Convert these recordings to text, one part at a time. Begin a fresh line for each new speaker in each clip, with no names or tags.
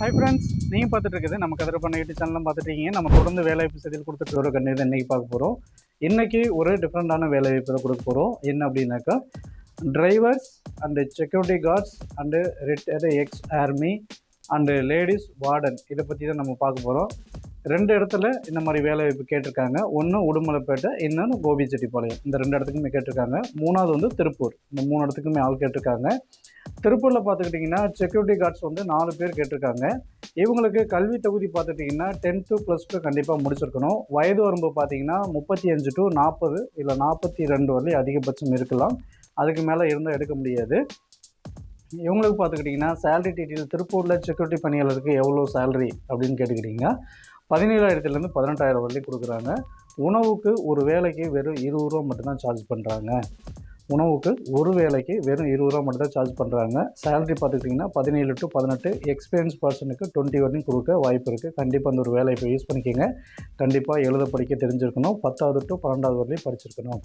Hi friends நீங்கள் பார்த்துட்டு இருக்குது நம்ம கதிர பண்ண யூடியூப் சேனலும் பார்த்துட்டு நம்ம தொடர்ந்து வேலைவாய்ப்பு செய்தியில் கொடுத்துட்டு வர கண்ணீர் இன்றைக்கி பார்க்க போகிறோம் இன்றைக்கி ஒரு டிஃப்ரெண்ட்டான வேலைவாய்ப்பு தான் கொடுக்க போகிறோம் என்ன அப்படின்னாக்கா drivers and security guards and retired ex army and ladies warden இதை பற்றி தான் நம்ம பார்க்க போகிறோம் ரெண்டு இடத்துல இந்த மாதிரி வேலைவாய்ப்பு கேட்டிருக்காங்க. ஒன்று உடுமலைப்பேட்டை இன்னொன்று கோபிச்செட்டிப்பாளையம். இந்த ரெண்டு இடத்துக்குமே கேட்டிருக்காங்க. மூணாவது வந்து திருப்பூர். இந்த மூணு இடத்துக்குமே ஆள் கேட்டிருக்காங்க. திருப்பூரில் பார்த்துக்கிட்டிங்கன்னா செக்யூரிட்டி கார்ட்ஸ் வந்து நாலு பேர் கேட்டிருக்காங்க. இவங்களுக்கு கல்வி தொகுதி பார்த்துட்டிங்கன்னா டென்த்து ப்ளஸ் டூ கண்டிப்பாக முடிச்சிருக்கணும். வயது வரம்பு பார்த்தீங்கன்னா முப்பத்தி அஞ்சு டு நாற்பது இல்லை நாற்பத்தி ரெண்டு வரலையும் அதிகபட்சம் இருக்கலாம். அதுக்கு மேலே இருந்தால் எடுக்க முடியாது. இவங்களுக்கு பார்த்துக்கிட்டிங்கன்னா சேலரி டீட்டெயில் திருப்பூரில் செக்யூரிட்டி பணியாளருக்கு எவ்வளோ சேலரி அப்படின்னு கேட்டுக்கிட்டிங்கன்னா பதினேழாயிரத்துலேருந்து பதினெட்டாயிரம் வரலையும் கொடுக்குறாங்க. உணவுக்கு ஒரு வேலைக்கு வெறும் இருபது ரூபா மட்டும்தான் சார்ஜ் பண்ணுறாங்க உணவுக்கு ஒரு வேலைக்கு வெறும் இருபது ரூபா மட்டும் தான் சார்ஜ் பண்ணுறாங்க சேலரி பார்த்துக்கிட்டிங்கன்னா பதினேழு டு பதினெட்டு எக்ஸ்பீரியன்ஸ் பர்சனுக்கு டுவெண்ட்டி வரையும் கொடுக்க வாய்ப்பு இருக்குது கண்டிப்பாக அந்த ஒரு வேலையை இப்போ யூஸ் பண்ணிக்கோங்க. கண்டிப்பாக எழுத படிக்க தெரிஞ்சிருக்கணும். பத்தாவது டு பன்னெண்டாவது வரையும் படிச்சிருக்கணும்.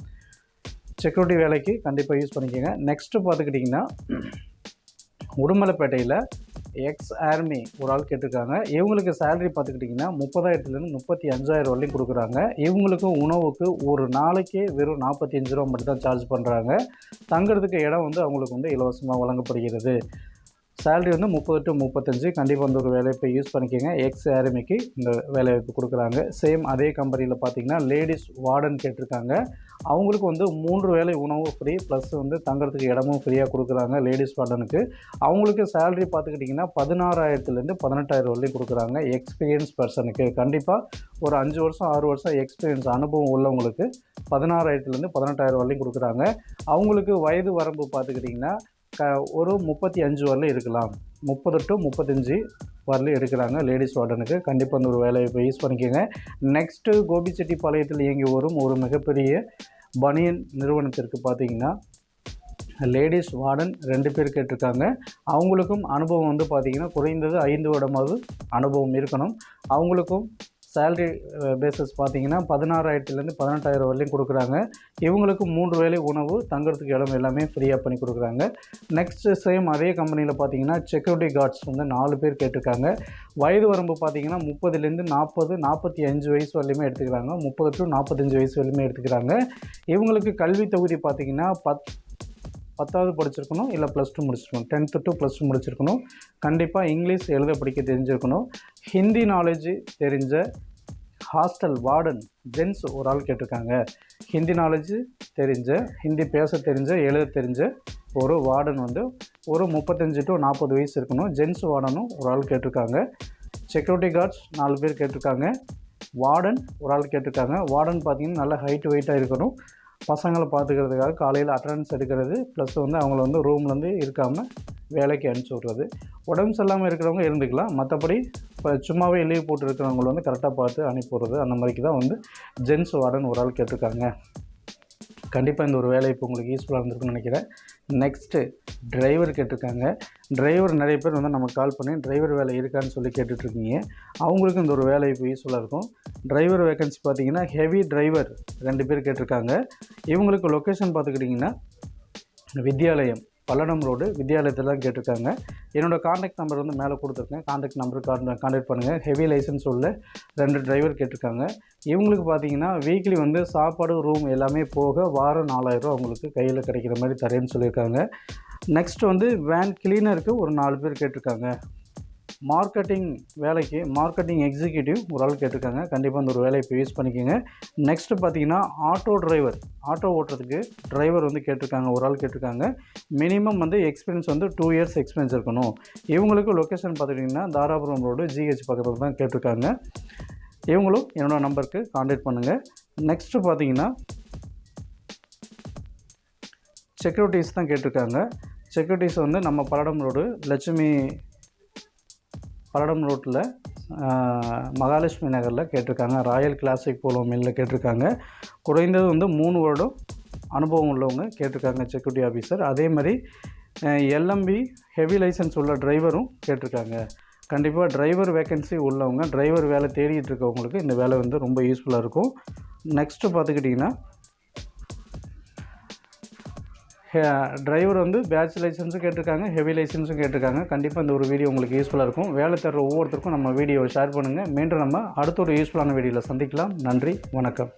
செக்யூரிட்டி வேலைக்கு கண்டிப்பாக யூஸ் பண்ணிக்கோங்க. நெக்ஸ்ட்டு பார்த்துக்கிட்டிங்கன்னா உடுமலைப்பேட்டையில் எக்ஸ் ஆர்மி ஒரு ஆள் கேட்டிருக்காங்க. இவங்களுக்கு சேலரி பார்த்துக்கிட்டிங்கன்னா முப்பதாயிரத்துலேருந்து முப்பத்தி அஞ்சாயிரம் வரையும் கொடுக்குறாங்க. இவங்களுக்கும் உணவுக்கு ஒரு நாளைக்கு வெறும் நாற்பத்தி அஞ்சு ரூபா மட்டும் தான் சார்ஜ் பண்ணுறாங்க தங்குறதுக்கு இடம் வந்து அவங்களுக்கு வந்து இலவசமாக வழங்கப்படுகிறது. சேலரி வந்து முப்பது டு முப்பத்தஞ்சு. கண்டிப்பாக வந்து ஒரு வேலைவாய்ப்பை யூஸ் பண்ணிக்கோங்க. எக்ஸ் ஆர்மிக்கு இந்த வேலைவாய்ப்பு கொடுக்குறாங்க. சேம் அதே கம்பெனியில் பார்த்தீங்கன்னா லேடிஸ் வார்டன் கேட்டிருக்காங்க. அவங்களுக்கு வந்து மூன்று வேலை உணவு ஃப்ரீ ப்ளஸ் வந்து தங்குறதுக்கு இடமும் ஃப்ரீயாக கொடுக்குறாங்க லேடிஸ் வார்டனுக்கு அவங்களுக்கு சேலரி பார்த்துக்கிட்டிங்கன்னா பதினாறாயிரத்துலேருந்து பதினெட்டாயிரம் வரையும் கொடுக்குறாங்க எக்ஸ்பீரியன்ஸ் பர்சனுக்கு கண்டிப்பாக ஒரு அஞ்சு வருஷம் ஆறு வருஷம் எக்ஸ்பீரியன்ஸ் அனுபவம் உள்ளவங்களுக்கு பதினாறாயிரத்துலேருந்து பதினெட்டாயிரம் வரையும் கொடுக்குறாங்க. அவங்களுக்கு வயது வரம்பு பார்த்துக்கிட்டிங்கன்னா க ஒரு முப்பத்தி அஞ்சு வரலும் இருக்கலாம். முப்பது டு முப்பத்தஞ்சு வரலும் எடுக்கிறாங்க லேடிஸ் வார்டனுக்கு கண்டிப்பாக அந்த ஒரு வேலையை இப்போ யூஸ் பண்ணிக்கோங்க. நெக்ஸ்ட்டு கோபிச்செட்டிப்பாளையத்தில் இயங்கி வரும் ஒரு மிகப்பெரிய பனியன் நிறுவனத்திற்கு பார்த்தீங்கன்னா லேடிஸ் வார்டன் ரெண்டு பேர் கேட்டிருக்காங்க. அவங்களுக்கும் அனுபவம் வந்து பார்த்திங்கன்னா குறைந்தது ஐந்து வருடமாவது அனுபவம் இருக்கணும். அவங்களுக்கும் சேல்ரி பேசிஸ் uh, பார்த்தீங்கன்னா பதினாறாயிரத்துலேருந்து பதினெட்டாயிரம் வரலையும் கொடுக்குறாங்க. இவங்களுக்கு மூன்று வேலை உணவு தங்குறதுக்கு இடம் எல்லாமே ஃப்ரீயாக பண்ணி கொடுக்குறாங்க. நெக்ஸ்ட் சேம் அதே கம்பெனியில் பார்த்தீங்கன்னா செக்யூரிட்டி கார்ட்ஸ் வந்து நாலு பேர் கேட்டிருக்காங்க. வயது வரம்பு பார்த்தீங்கன்னா முப்பதுலேருந்து நாற்பது நாற்பத்தி அஞ்சு வயசு வரலையுமே எடுத்துக்கிறாங்க. முப்பது டு நாற்பத்தஞ்சு வயசு வரலையுமே எடுத்துக்கிறாங்க. இவங்களுக்கு கல்வி தொகுதி பார்த்தீங்கன்னா பத் பத்தாவது படிச்சிருக்கணும் இல்லை ப்ளஸ் டூ முடிச்சிருக்கணும். டென்த்து டு ப்ளஸ் டூ முடிச்சிருக்கணும். கண்டிப்பாக இங்கிலீஷ் எழுத படிக்க தெரிஞ்சிருக்கணும். ஹிந்தி நாலேஜ் தெரிஞ்ச ஹாஸ்டல் வார்டன் ஜென்ஸ் ஒரு ஆள் கேட்டிருக்காங்க. ஹிந்தி நாலேஜ் தெரிஞ்ச ஹிந்தி பேச தெரிஞ்ச எழுத தெரிஞ்ச ஒரு வார்டன் வந்து ஒரு முப்பத்தஞ்சு டு நாற்பது வயசு இருக்கணும். ஜென்ஸ் வார்டனும் ஒரு ஆள் கேட்டிருக்காங்க. செக்யூரிட்டி கார்ட்ஸ் நாலு பேர் கேட்டிருக்காங்க. வார்டன் ஒரு ஆள் கேட்டிருக்காங்க. வார்டன் பார்த்தீங்கன்னா நல்ல ஹைட் வெயிட்டாக இருக்கணும். பசங்களை பார்த்துக்கிறதுக்காக காலையில் அட்டண்டன்ஸ் எடுக்கிறது ப்ளஸ் வந்து அவங்கள வந்து ரூம்லேருந்து இருக்காமல் வேலைக்கு அனுப்பிச்சி விட்றது. உடம்பு சரியில்லாமல் இருக்கிறவங்க இருந்துக்கலாம். மற்றபடி இப்போ சும்மாவே லீவ் போட்டு இருக்கிறவங்கள வந்து கரெக்டாக பார்த்து அனுப்பி விட்றது. அந்த மாதிரிக்கு தான் வந்து ஜென்ஸ் வார்டன் ஒரு ஆள் கேட்டிருக்காங்க. கண்டிப்பாக இந்த ஒரு வேலை இப்போ உங்களுக்கு யூஸ்ஃபுல்லாக இருந்திருக்குன்னு நினைக்கிறேன். நெக்ஸ்ட்டு டிரைவர் கேட்டிருக்காங்க. டிரைவர் நிறைய பேர் வந்து நமக்கு கால் பண்ணி டிரைவர் வேலை இருக்கான்னு சொல்லி கேட்டுட்ருக்கீங்க. அவங்களுக்கு இந்த ஒரு வேலை இப்போ யூஸ்ஃபுல்லாக இருக்கும். டிரைவர் வேகன்சி பார்த்தீங்கன்னா ஹெவி டிரைவர் ரெண்டு பேர் கேட்டிருக்காங்க. இவங்களுக்கு லொக்கேஷன் பார்த்துக்கிட்டிங்கன்னா வித்யாலயம் பல்லடம் ரோடு வித்யாலயத்தில் தான் கேட்டிருக்காங்க. என்னோடய காண்டாக்ட் நம்பர் வந்து மேலே கொடுத்துருக்கேன். காண்டாக்ட் நம்பர் காண்டாக்ட் பண்ணுங்கள் ஹெவி லைசன்ஸ் உள்ள ரெண்டு டிரைவர் கேட்டிருக்காங்க. இவங்களுக்கு பார்த்தீங்கன்னா வீக்லி வந்து சாப்பாடு ரூம் எல்லாமே போக வாரம் நாலாயிரரூவா அவங்களுக்கு கையில் கிடைக்கிற மாதிரி தரேன்னு சொல்லியிருக்காங்க. நெக்ஸ்ட் வந்து வேன் கிளீனருக்கு ஒரு நாலு பேர் கேட்டிருக்காங்க. மார்க்கெட்டிங் வேலைக்கு மார்க்கெட்டிங் எக்ஸிக்யூட்டிவ் ஒரு ஆள் கேட்டிருக்காங்க கண்டிப்பாக அந்த ஒரு வேலையை இப்போ யூஸ் பண்ணிக்கோங்க. நெக்ஸ்ட்டு பார்த்தீங்கன்னா ஆட்டோ டிரைவர் ஆட்டோ ஓட்டுறதுக்கு டிரைவர் வந்து கேட்டிருக்காங்க ஒரு ஆள் கேட்டிருக்காங்க. மினிமம் வந்து எக்ஸ்பீரியன்ஸ் வந்து டூ இயர்ஸ் எக்ஸ்பீரியன்ஸ் இருக்கணும். இவங்களுக்கு லொக்கேஷன் பார்த்துக்கிட்டிங்கன்னா தாராபுரம் ரோடு ஜிஹெச் பக்கத்தில் தான் கேட்டிருக்காங்க. இவங்களும் என்னோடய நம்பருக்கு காண்டாக்ட் பண்ணுங்கள் நெக்ஸ்ட்டு பார்த்தீங்கன்னா செக்யூரிட்டிஸ் தான் கேட்டிருக்காங்க. செக்யூரிட்டிஸ் வந்து நம்ம பல்லடம் ரோடு லட்சுமி பல்லடம் ரோட்டில் மகாலட்சுமி நகரில் கேட்டிருக்காங்க. ராயல் கிளாசிக் போலோ மில்லில் கேட்டிருக்காங்க. குறைந்தது வந்து மூணு வருடம் அனுபவம் உள்ளவங்க கேட்டிருக்காங்க செக்யூரிட்டி ஆஃபீஸர். அதே மாதிரி எல்எம்பி ஹெவி லைசன்ஸ் உள்ள டிரைவரும் கேட்டிருக்காங்க. கண்டிப்பாக டிரைவர் வேக்கன்சி உள்ளவங்க டிரைவர் வேலை தேடிட்டு இருக்கவங்களுக்கு இந்த வேலை வந்து ரொம்ப யூஸ்ஃபுல்லாக இருக்கும். நெக்ஸ்ட்டு பார்த்துக்கிட்டிங்கன்னா டிரைவர் வந்து பேட்ச் லைசன்ஸும் கேட்டிருக்காங்க ஹெவி லைசன்ஸும் கேட்டிருக்காங்க. கண்டிப்பாக இந்த ஒரு வீடியோ உங்களுக்கு யூஸ்ஃபுல்லாக இருக்கும். வேலை தர்ற ஒவ்வொருத்தருக்கும் நம்ம வீடியோவை ஷேர் பண்ணுங்கள் மீண்டும் நம்ம அடுத்த ஒரு யூஸ்ஃபுல்லான வீடியோவில் சந்திக்கலாம். நன்றி வணக்கம்.